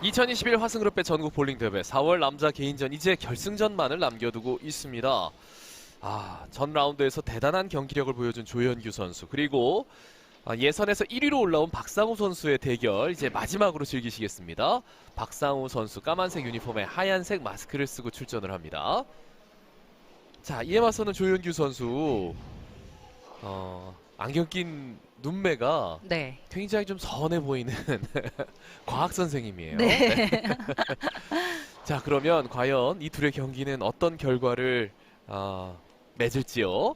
2021 화승그룹배 전국 볼링 대회 4월 남자 개인전 이제 결승전만을 남겨두고 있습니다. 아, 전 라운드에서 대단한 경기력을 보여준 조현규 선수 그리고 아, 예선에서 1위로 올라온 박상우 선수의 대결 이제 마지막으로 즐기시겠습니다. 박상우 선수 까만색 유니폼에 하얀색 마스크를 쓰고 출전을 합니다. 자, 이에 맞서는 조현규 선수 어, 안경 낀 눈매가 네. 굉장히 좀 선해 보이는 과학 선생님이에요. 네. 자 그러면 과연 이 둘의 경기는 어떤 결과를 아, 맺을지요?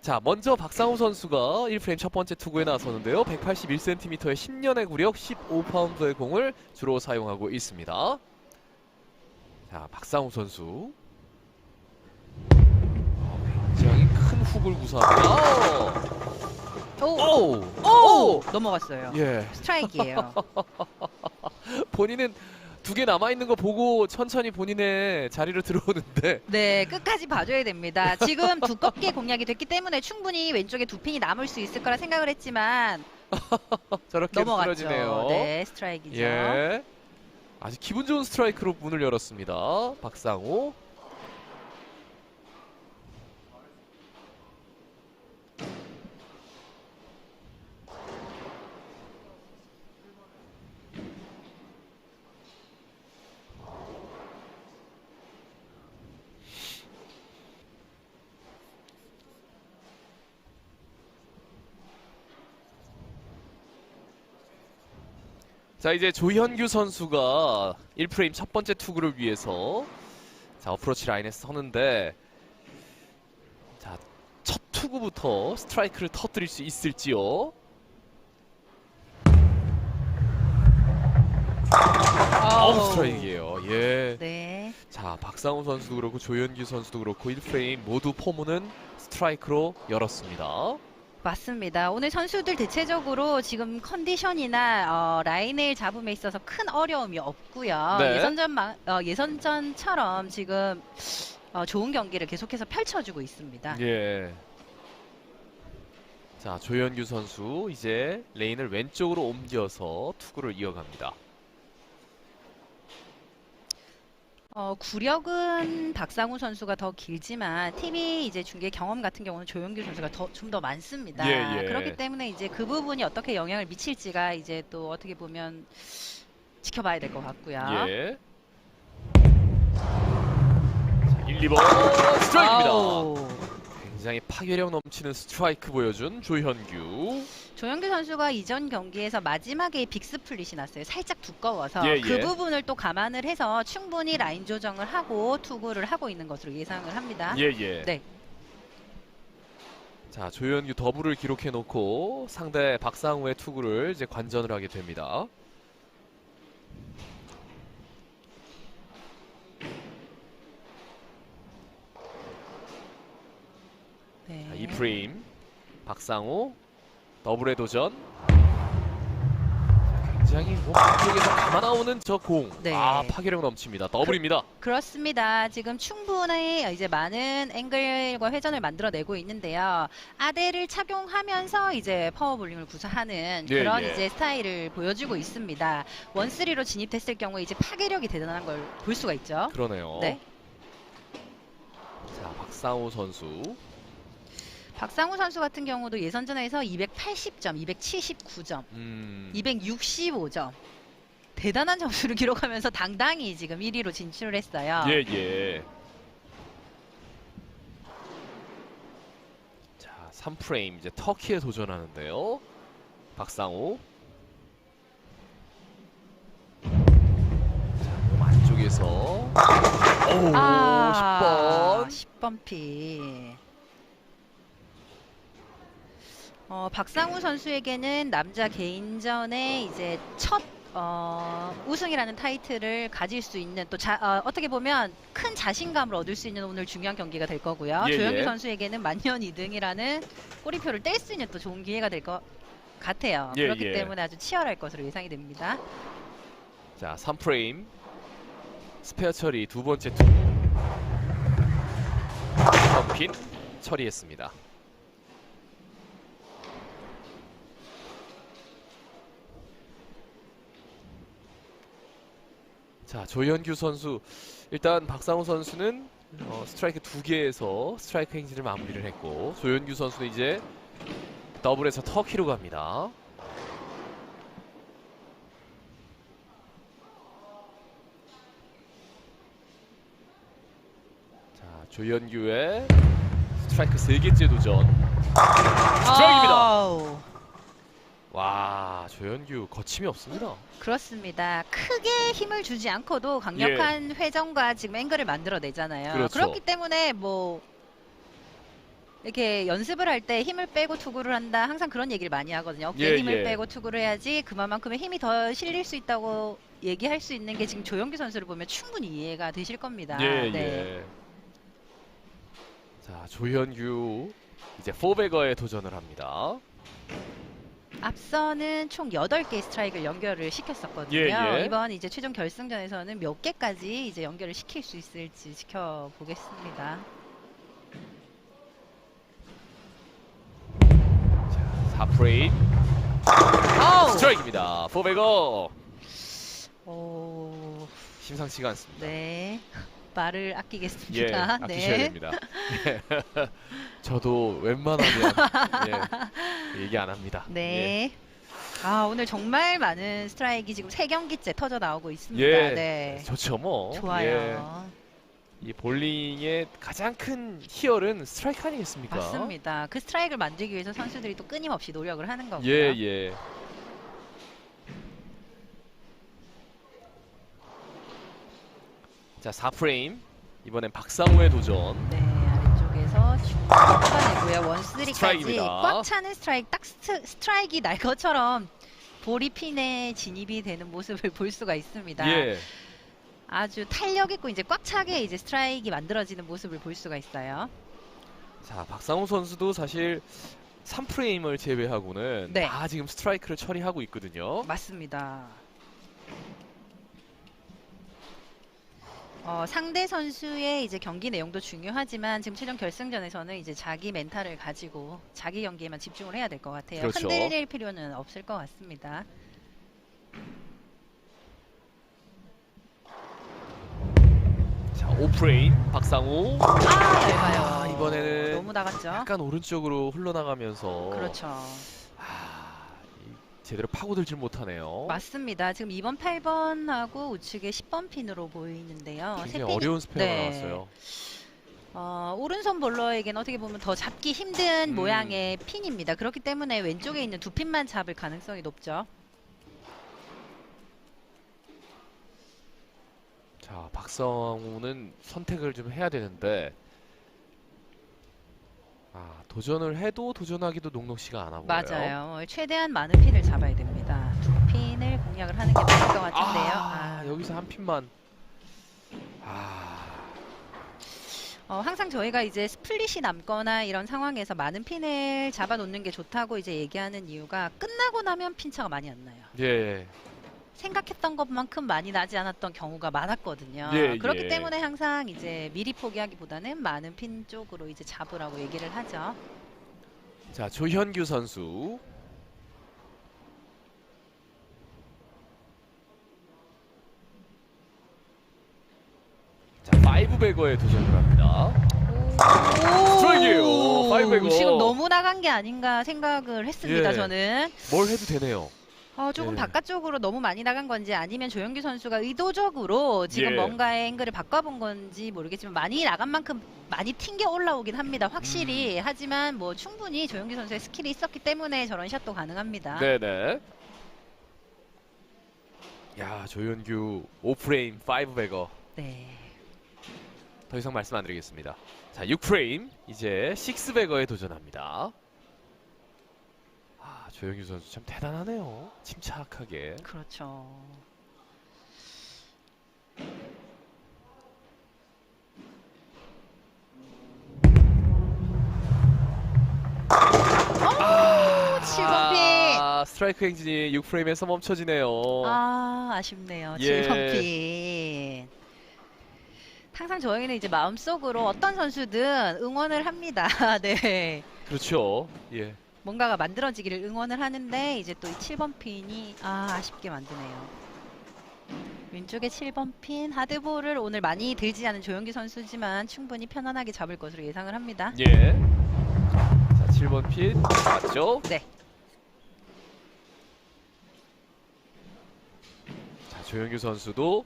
자 먼저 박상우 선수가 1프레임 첫 번째 투구에 나서는데요. 181cm의 10년의 구력 15파운드의 공을 주로 사용하고 있습니다. 자 박상우 선수 어, 굉장히 큰 훅을 구사합니다. 오! 오! 오! 넘어갔어요. 예. 스트라이크예요. 본인은 두 개 남아 있는 거 보고 천천히 본인의 자리로 들어오는데 네, 끝까지 봐줘야 됩니다. 지금 두껍게 공략이 됐기 때문에 충분히 왼쪽에 두 핀이 남을 수 있을 거라 생각을 했지만 저렇게 넘어갔죠. 쓰러지네요. 네, 스트라이크죠. 예. 아주 기분 좋은 스트라이크로 문을 열었습니다. 박상호. 자 이제 조현규 선수가 1프레임 첫 번째 투구를 위해서 자 어프로치 라인에 서는데 자 첫 투구부터 스트라이크를 터뜨릴 수 있을지요? 어우 스트라이크예요. 예. 네. 자 박상우 선수도 그렇고 조현규 선수도 그렇고 1프레임 모두 포문은 스트라이크로 열었습니다. 맞습니다. 오늘 선수들 대체적으로 지금 컨디션이나 어, 라인을 잡음에 있어서 큰 어려움이 없고요. 네. 예선전 어, 예선전처럼 지금 어, 좋은 경기를 계속해서 펼쳐주고 있습니다. 예. 자 조현규 선수 이제 레인을 왼쪽으로 옮겨서 투구를 이어갑니다. 어, 구력은 박상우 선수가 더 길지만 팀이 이제 중계 경험 같은 경우는 조영규 선수가 더좀더 많습니다. 예, 예. 그렇기 때문에 이제 그 부분이 어떻게 영향을 미칠지가 이제 또 어떻게 보면 지켜봐야 될 것 같고요. 예. 자, 1, 2번 스트라이크입니다. 아우. 굉장히 파괴력 넘치는 스트라이크 보여준 조현규. 조영규 선수가 이전 경기에서 마지막에 빅스플릿이 났어요. 살짝 두꺼워서 예, 그 예. 부분을 또 감안을 해서 충분히 라인 조정을 하고 투구를 하고 있는 것으로 예상을 합니다. 예, 예. 네. 자, 조현규 더블을 기록해 놓고 상대 박상우의 투구를 이제 관전을 하게 됩니다. 네. 자, 이 프레임 박상우 더블의 도전. 굉장히 뭐 쪽에서 감아 나오는 저 공. 네. 아, 파괴력 넘칩니다. 더블입니다. 그렇습니다. 지금 충분히 이제 많은 앵글과 회전을 만들어내고 있는데요. 아대를 착용하면서 이제 파워볼링을 구사하는 예, 그런 예. 이제 스타일을 보여주고 있습니다. 원쓰리로 진입했을 경우에 이제 파괴력이 대단한 걸 볼 수가 있죠. 그러네요. 네. 자, 박상우 선수. 박상우 선수 같은 경우도 예선전에서 280점, 279점, 음. 265점. 대단한 점수를 기록하면서 당당히 지금 1위로 진출을 했어요. 예, 예. 자, 3프레임 이제 터키에 도전하는데요. 박상우. 자, 몸 안쪽에서 오, 아, 10번. 10번 피. 어, 박상우 선수에게는 남자 개인전에 이제 첫 어, 우승이라는 타이틀을 가질 수 있는 또 자, 어, 떻게 보면 큰 자신감을 얻을 수 있는 오늘 중요한 경기가 될 거고요. 예, 조영규 예. 선수에게는 만년 2등이라는 꼬리표를 뗄 수 있는 또 좋은 기회가 될 것 같아요. 예, 그렇기 예. 때문에 아주 치열할 것으로 예상이 됩니다. 자, 3프레임. 스페어 처리 두 번째 투. 펌핀 처리했습니다. 자 조현규 선수 일단 박상우 선수는 어, 스트라이크 두 개에서 스트라이크 행진을 마무리를 했고 조현규 선수는 이제 더블에서 터키로 갑니다. 자 조현규의 스트라이크 세 개째 도전. 스트라이크입니다. 조현규 거침이 없습니다. 그렇습니다. 크게 힘을 주지 않고도 강력한 회전과 지금 앵글을 만들어내잖아요. 예. 그렇죠. 그렇기 때문에 뭐 이렇게 연습을 할 때 힘을 빼고 투구를 한다. 항상 그런 얘기를 많이 하거든요. 어깨에 예, 힘을 예. 빼고 투구를 해야지 그만큼의 힘이 더 실릴 수 있다고 얘기할 수 있는 게 지금 조영규 선수를 보면 충분히 이해가 되실 겁니다. 예, 네. 예. 자, 조현규 이제 포베거에 도전을 합니다. 앞서는 총 8개 스트라이크를 연결을 시켰었거든요. 예, 예. 이번 이제 최종 결승전에서는 몇 개까지 이제 연결을 시킬 수 있을지 지켜보겠습니다. 자, 4프레임 아우! 스트라이크입니다. 오, 심상치가 않습니다. 네. 말을 예, 아끼겠습니다. 아끼셔야 네. 됩니다. 예. 저도 웬만하면 예, 얘기 안 합니다. 예. 네. 아, 오늘 정말 많은 스트라이크 지금 세 경기째 터져 나오고 있습니다. 예, 네. 좋죠 뭐. 좋아요. 예, 이 볼링의 가장 큰 희열은 스트라이크 아니겠습니까? 맞습니다. 그 스트라이크를 만들기 위해서 선수들이 또 끊임없이 노력을 하는 거고요. 예, 예. 자, 4프레임. 이번엔 박상우의 도전. 네, 아래쪽에서. 원쓰리까지 스트라이크입니다. 꽉 차는 스트라이크, 딱 스트, 스트라이크이 날 것처럼 볼이 핀에 진입이 되는 모습을 볼 수가 있습니다. 예. 아주 탄력 있고 이제 꽉 차게 이제 스트라이크가 만들어지는 모습을 볼 수가 있어요. 자, 박상우 선수도 사실 3프레임을 제외하고는 네. 다 지금 스트라이크를 처리하고 있거든요. 맞습니다. 어, 상대 선수의 이제 경기 내용도 중요하지만 지금 최종 결승전에서는 이제 자기 멘탈을 가지고 자기 경기에만 집중을 해야 될 것 같아요. 그렇죠. 흔들릴 필요는 없을 것 같습니다. 자, 5프레임 박상우. 아, 얇아요. 아, 이번에는 너무 나갔죠. 약간 오른쪽으로 흘러나가면서 그렇죠. 제대로 파고들질 못하네요. 맞습니다. 지금 2번, 8번하고 우측에 10번 핀으로 보이는데요. 세 굉장히 핀이- 어려운 스페어가 네. 나왔어요. 어, 오른손 볼러에게는 어떻게 보면 더 잡기 힘든 음. 모양의 핀입니다. 그렇기 때문에 왼쪽에 있는 두 핀만 잡을 가능성이 높죠. 자, 박성우는 선택을 좀 해야 되는데 아, 도전을 해도 도전하기도 녹록시가 않아 보여요. 맞아요. 최대한 많은 핀을 잡아야 됩니다. 두 핀을 공략을 하는 게 맞을 것 같은데요. 아, 아, 여기서 한 핀만 아, 어, 항상 저희가 이제 스플릿이 남거나 이런 상황에서 많은 핀을 잡아놓는 게 좋다고 이제 얘기하는 이유가 끝나고 나면 핀차가 많이 안 나요. 예. 생각했던 것만큼 많이 나지 않았던 경우가 많았거든요. 예, 그렇기 예. 때문에 항상 이제 미리 포기하기보다는 많은 핀 쪽으로 이제 잡으라고 얘기를 하죠. 자, 조현규 선수. 자, 파이브 베거에 도전을 합니다. 스트라이크예요. 파이브 베거. 지금 너무 나간 게 아닌가 생각을 했습니다. 예. 저는 뭘 해도 되네요. 어, 조금 예. 바깥쪽으로 너무 많이 나간 건지 아니면 조영규 선수가 의도적으로 지금 예. 뭔가의 앵글을 바꿔본 건지 모르겠지만 많이 나간 만큼 많이 튕겨 올라오긴 합니다. 확실히 음. 하지만 뭐 충분히 조영규 선수의 스킬이 있었기 때문에 저런 샷도 가능합니다. 네네. 야, 조현규 5프레임 5 베거. 네. 더 이상 말씀 안 드리겠습니다. 자, 6프레임 이제 6 베거에 도전합니다. 아, 조영규 선수 참 대단하네요. 침착하게. 그렇죠. 오, 7번 핀. 아, 스트라이크 행진이 6프레임에서 멈춰지네요. 아, 아쉽네요. 예. 7번 핀. 항상 저희는 이제 마음속으로 어떤 선수든 응원을 합니다. 네. 그렇죠. 예. 뭔가가 만들어지기를 응원을 하는데 이제 또 이 7번 핀이 아, 아쉽게 만드네요. 왼쪽에 7번 핀 하드볼을 오늘 많이 들지 않은 조영기 선수지만 충분히 편안하게 잡을 것으로 예상을 합니다. 예. 자, 7번 핀 맞죠? 네. 자, 조영규 선수도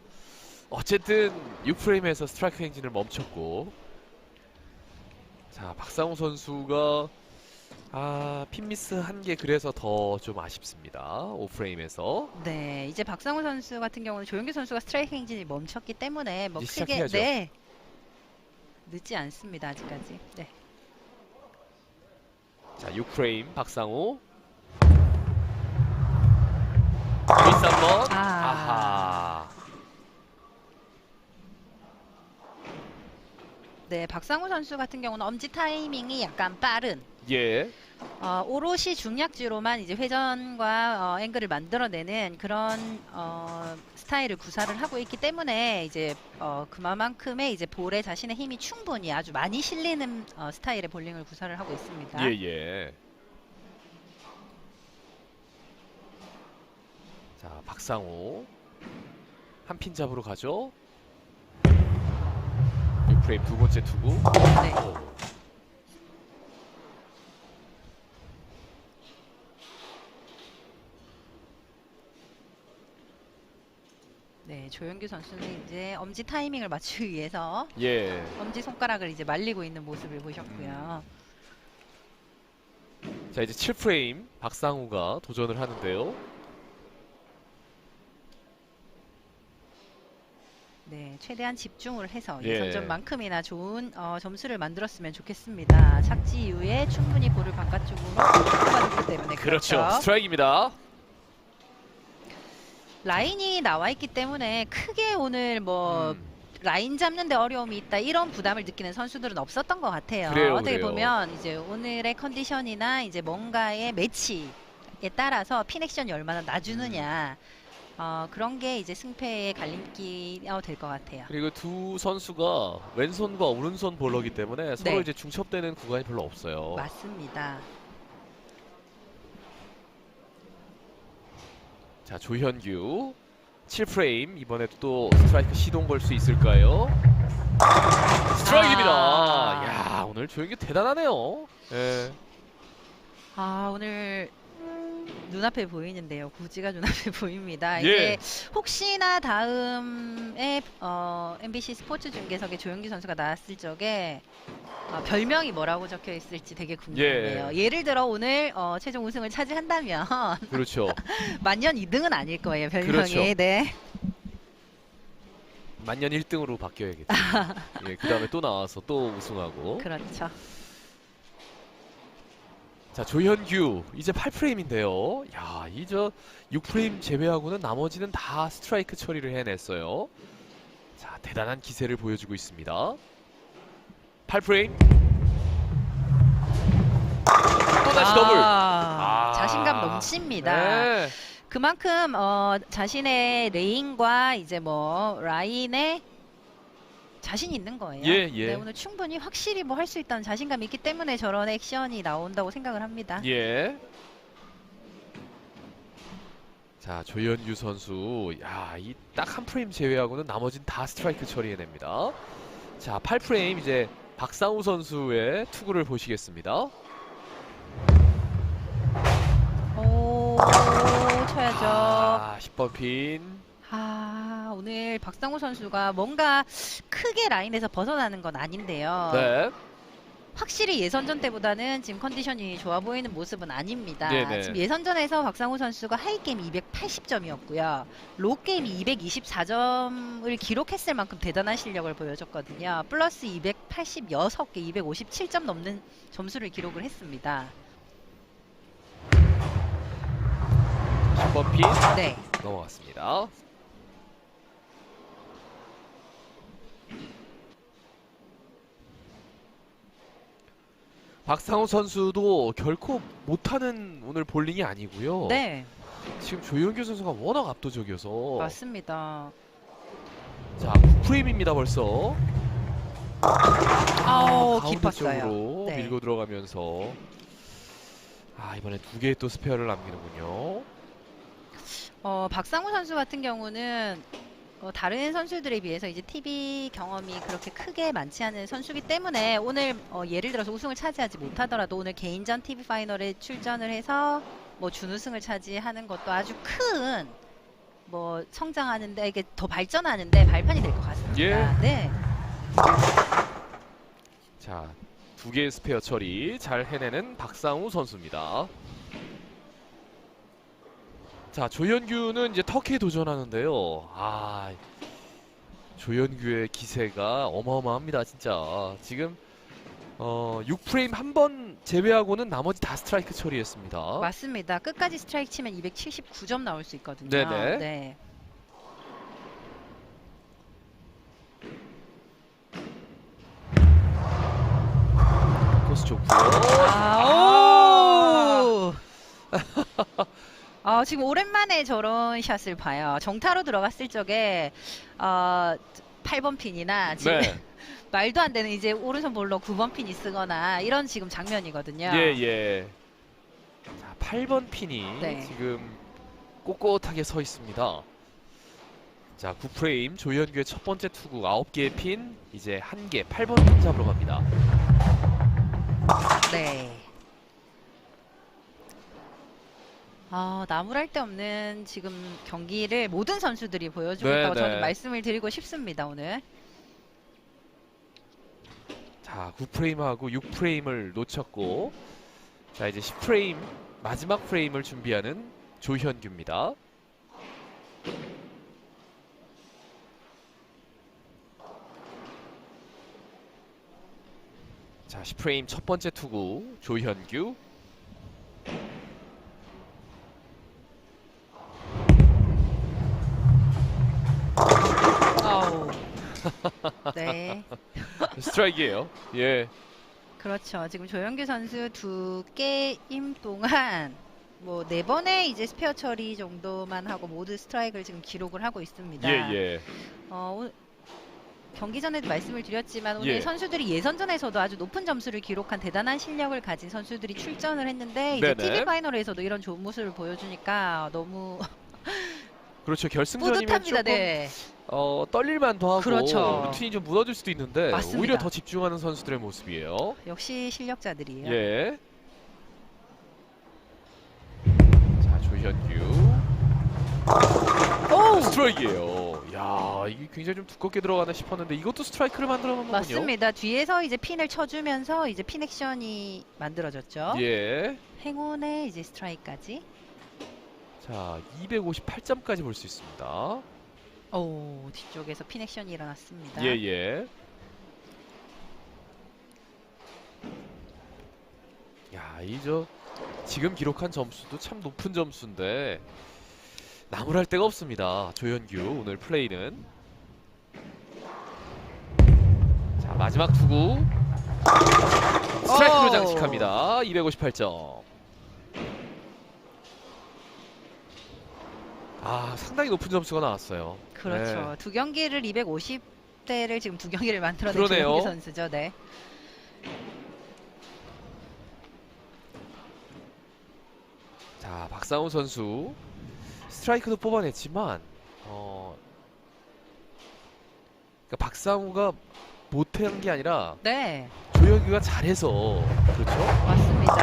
어쨌든 6프레임에서 스트라이크 행진을 멈췄고 자, 박상우 선수가 아, 핀 미스 한 개 그래서 더 좀 아쉽습니다. 5프레임에서. 네, 이제 박상우 선수 같은 경우는 조영기 선수가 스트라이크 행진이 멈췄기 때문에 뭐 이제 크게 시작해야죠. 네 늦지 않습니다 아직까지. 네. 자, 6프레임 박상우. 미스 한 번. 아. 아하. 네, 박상우 선수 같은 경우는 엄지 타이밍이 약간 빠른. 예. 어, 오롯이 중략지로만 이제 회전과 어, 앵글을 만들어내는 그런 어, 스타일을 구사를 하고 있기 때문에 이제 어, 그만큼의 이제 볼에 자신의 힘이 충분히 아주 많이 실리는 어, 스타일의 볼링을 구사를 하고 있습니다. 예, 예. 자, 박상우. 한핀 잡으러 가죠. 6프레임 두 번째 투구. 네. 오. 네, 조영규 선수는 이제 엄지 타이밍을 맞추기 위해서 예. 엄지 손가락을 이제 말리고 있는 모습을 보셨고요. 자, 이제 7프레임 박상우가 도전을 하는데요. 네, 최대한 집중을 해서 예. 예선전만큼이나 좋은 어, 점수를 만들었으면 좋겠습니다. 착지 이후에 충분히 볼을 바깥쪽으로 뽑아줬기 때문에 그렇죠. 그렇죠. 스트라이크입니다. 라인이 나와 있기 때문에 크게 오늘 뭐 음, 라인 잡는데 어려움이 있다 이런 부담을 느끼는 선수들은 없었던 것 같아요. 그래요, 어떻게 그래요. 보면 이제 오늘의 컨디션이나 이제 뭔가의 매치에 따라서 핀 액션이 얼마나 놔주느냐 어, 그런 게 이제 승패의 갈림길이 될 것 같아요. 그리고 두 선수가 왼손과 오른손 볼러기 때문에 서로 네. 이제 중첩되는 구간이 별로 없어요. 맞습니다. 자, 조현규 7프레임 이번에도 또 스트라이크 시동 걸 수 있을까요? 스트라이크입니다. 아. 야, 오늘 조현규 대단하네요. 예. 아 오늘 눈앞에 보이는데요. 구지가 눈앞에 보입니다. 예. 이제 혹시나 다음에 어, MBC 스포츠 중계석에 조영기 선수가 나왔을 적에 어, 별명이 뭐라고 적혀 있을지 되게 궁금해요. 예. 를 들어 오늘 어, 최종 우승을 차지한다면 그렇죠. 만년 2등은 아닐 거예요. 별명이. 그렇죠. 네. 만년 1등으로 바뀌어야겠죠. 예, 그 다음에 또 나와서 또 우승하고. 그렇죠. 자, 조현규 이제 8프레임인데요. 야, 이 저 6프레임 제외하고는 나머지는 다 스트라이크 처리를 해냈어요. 자, 대단한 기세를 보여주고 있습니다. 8프레임. 또다시 더블. 아, 아. 자신감 넘칩니다. 네. 그만큼 어, 자신의 레인과 이제 뭐 라인에 자신 있는 거예요. 예, 예. 네, 오늘 충분히 확실히 뭐 할 수 있다는 자신감이 있기 때문에 저런 액션이 나온다고 생각을 합니다. 예. 자, 조현규 선수. 야, 이 딱 한 프레임 제외하고는 나머진 다 스트라이크 처리해냅니다. 자, 8프레임 이제 박상우 선수의 투구를 보시겠습니다. 오, 쳐야죠. 아, 10번 핀. 아, 오늘 박상우 선수가 뭔가 크게 라인에서 벗어나는 건 아닌데요. 네. 확실히 예선전 때보다는 지금 컨디션이 좋아 보이는 모습은 아닙니다. 네네. 지금 예선전에서 박상우 선수가 하이게임 280점이었고요. 로게임이 224점을 기록했을 만큼 대단한 실력을 보여줬거든요. 플러스 286개, 257점 넘는 점수를 기록을 했습니다. 10번 핀. 네. 넘어갔습니다. 박상우 선수도 결코 못하는 오늘 볼링이 아니고요. 네, 지금 조현규 선수가 워낙 압도적이어서 맞습니다. 자 9프레임입니다 벌써. 아우, 가운데 깊었어요. 쪽으로 네. 밀고 들어가면서 아 이번에 두 개의 또 스페어를 남기는군요. 어, 박상우 선수 같은 경우는 어, 다른 선수들에 비해서 이제 TV 경험이 그렇게 크게 많지 않은 선수기 때문에 오늘 어, 예를 들어서 우승을 차지하지 못하더라도 오늘 개인전 TV 파이널에 출전을 해서 뭐 준우승을 차지하는 것도 아주 큰 뭐 성장하는데 이게 더 발전하는데 발판이 될 것 같습니다. 예. 네. 자, 두 개의 스페어 처리 잘 해내는 박상우 선수입니다. 자, 조현규는 이제 터키에 도전하는데요. 아, 조현규의 기세가 어마어마합니다, 진짜. 지금 어, 6프레임 한 번 제외하고는 나머지 다 스트라이크 처리했습니다. 맞습니다. 끝까지 스트라이크 치면 279점 나올 수 있거든요. 네네. 네. 코스 좋고요. 아, 오! 아, 지금 오랜만에 저런 샷을 봐요. 정타로 들어갔을 적에 어, 8번 핀이나 지금 네. 말도 안 되는 이제 오른손 볼로 9번 핀이 쓰거나 이런 지금 장면이거든요. 예, 예. 자, 8번 핀이 네. 지금 꼿꼿하게 서 있습니다. 자, 9프레임 조현규의 첫 번째 투구 9개의 핀 이제 1개 8번 핀 잡으러 갑니다. 네. 아, 나무랄 데 없는 지금 경기를 모든 선수들이 보여주고 네, 있다고 네. 저는 말씀을 드리고 싶습니다, 오늘. 자, 9프레임하고 6프레임을 놓쳤고 자, 이제 10프레임 마지막 프레임을 준비하는 조현규입니다. 자, 10프레임 첫 번째 투구 조현규. 스트라이크예요. 예. 그렇죠. 지금 조영규 선수 두 게임 동안 뭐 네 번의 이제 스페어 처리 정도만 하고 모두 스트라이크를 지금 기록을 하고 있습니다. 예, 예. 어, 오- 경기 전에도 말씀을 드렸지만 오늘 예. 선수들이 예선전에서도 아주 높은 점수를 기록한 대단한 실력을 가진 선수들이 출전을 했는데 이제 네네. TV 파이널에서도 이런 좋은 모습을 보여주니까 너무 그렇죠. 결승전이면 뿌듯합니다. 조금 네. 어, 떨릴만도 하고 그렇죠. 루틴이 좀 무너질 수도 있는데 맞습니다. 오히려 더 집중하는 선수들의 모습이에요. 역시 실력자들이에요. 예. 자 조현규 오! 스트라이크예요. 야 이게 굉장히 좀 두껍게 들어가나 싶었는데 이것도 스트라이크를 만들어 놓는군요. 맞습니다. 뒤에서 이제 핀을 쳐주면서 이제 핀 액션이 만들어졌죠. 예. 행운의 이제 스트라이크까지. 자 258점까지 볼 수 있습니다. 오 뒤쪽에서 핀 액션이 일어났습니다. 예 예. 야 이 저 지금 기록한 점수도 참 높은 점수인데 나무랄 데가 없습니다. 조현규 오늘 플레이는 자 마지막 투구 스트라이크로 오. 장식합니다. 258점. 아 상당히 높은 점수가 나왔어요. 그렇죠. 네. 두 경기를 250대를 지금 두 경기를 만들어낸 그러네요. 조용기 선수죠. 네. 자 박상우 선수 스트라이크도 뽑아냈지만 어 그러니까 박상우가 못한 게 아니라 네. 조현규가 잘해서 그렇죠 맞습니다.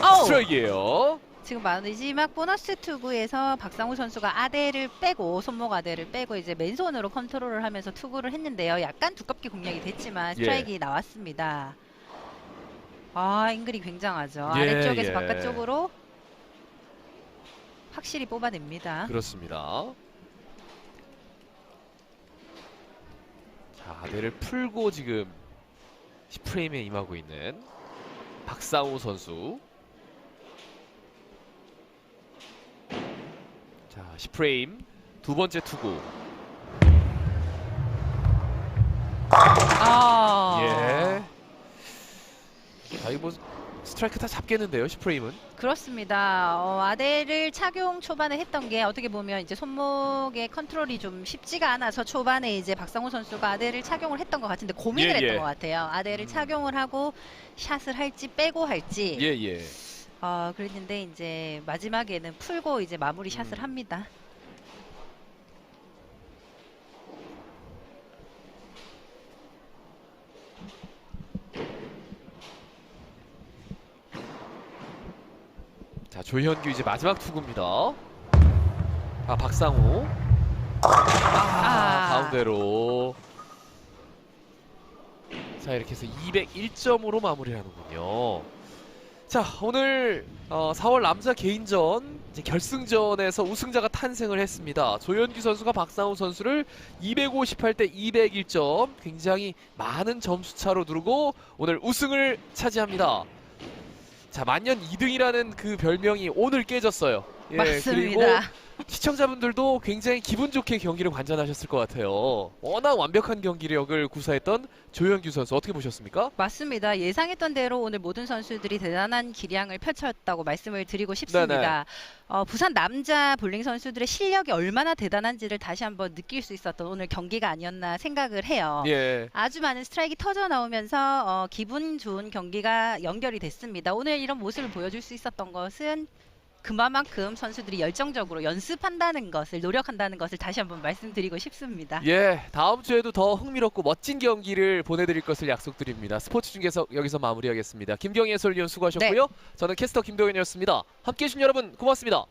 아우! 스트라이크예요. 지금 마지막 보너스 투구에서 박상우 선수가 아대를 빼고 손목 아대를 빼고 이제 맨손으로 컨트롤을 하면서 투구를 했는데요. 약간 두껍게 공략이 됐지만 예. 스트라이크 나왔습니다. 아 앵글이 굉장하죠. 예, 아래쪽에서 예. 바깥쪽으로 확실히 뽑아냅니다. 그렇습니다. 자 아대를 풀고 지금 10프레임에 임하고 있는 박상우 선수. 자 10프레임 두 번째 투구. 아 예. 자, 이거 뭐 스트라이크 다 잡겠는데요, 10프레임은. 그렇습니다. 어, 아대를 착용 초반에 했던 게 어떻게 보면 이제 손목의 컨트롤이 좀 쉽지가 않아서 초반에 이제 박상호 선수가 아대를 착용을 했던 것 같은데 고민을 예, 예. 했던 것 같아요. 아대를 음. 착용을 하고 샷을 할지 빼고 할지. 예, 예. 어, 그랬는데 이제 마지막에는 풀고 이제 마무리 샷을 음. 합니다. 자, 조현규 이제 마지막 투구입니다. 아, 박상호. 아, 아, 가운데로. 자, 이렇게 해서 201점으로 마무리하는군요. 자 오늘 어, 4월 남자 개인전 결승전에서 우승자가 탄생을 했습니다. 조현규 선수가 박상우 선수를 258대 201점 굉장히 많은 점수 차로 두르고 오늘 우승을 차지합니다. 자 만년 2등이라는 그 별명이 오늘 깨졌어요. 예, 그리고 맞습니다. 시청자분들도 굉장히 기분 좋게 경기를 관전하셨을 것 같아요. 워낙 완벽한 경기력을 구사했던 조현규 선수 어떻게 보셨습니까? 맞습니다. 예상했던 대로 오늘 모든 선수들이 대단한 기량을 펼쳤다고 말씀을 드리고 싶습니다. 네네. 어, 부산 남자 볼링 선수들의 실력이 얼마나 대단한지를 다시 한번 느낄 수 있었던 오늘 경기가 아니었나 생각을 해요. 예. 아주 많은 스트라이크 터져 나오면서 어, 기분 좋은 경기가 연결이 됐습니다. 오늘 이런 모습을 보여줄 수 있었던 것은 그만큼 선수들이 열정적으로 연습한다는 것을 노력한다는 것을 다시 한번 말씀드리고 싶습니다. 예, 다음 주에도 더 흥미롭고 멋진 경기를 보내드릴 것을 약속드립니다. 스포츠 중계석 여기서 마무리하겠습니다. 김경희 해설위원 수고하셨고요. 저는 캐스터 김도현이었습니다. 함께해 주신 여러분 고맙습니다.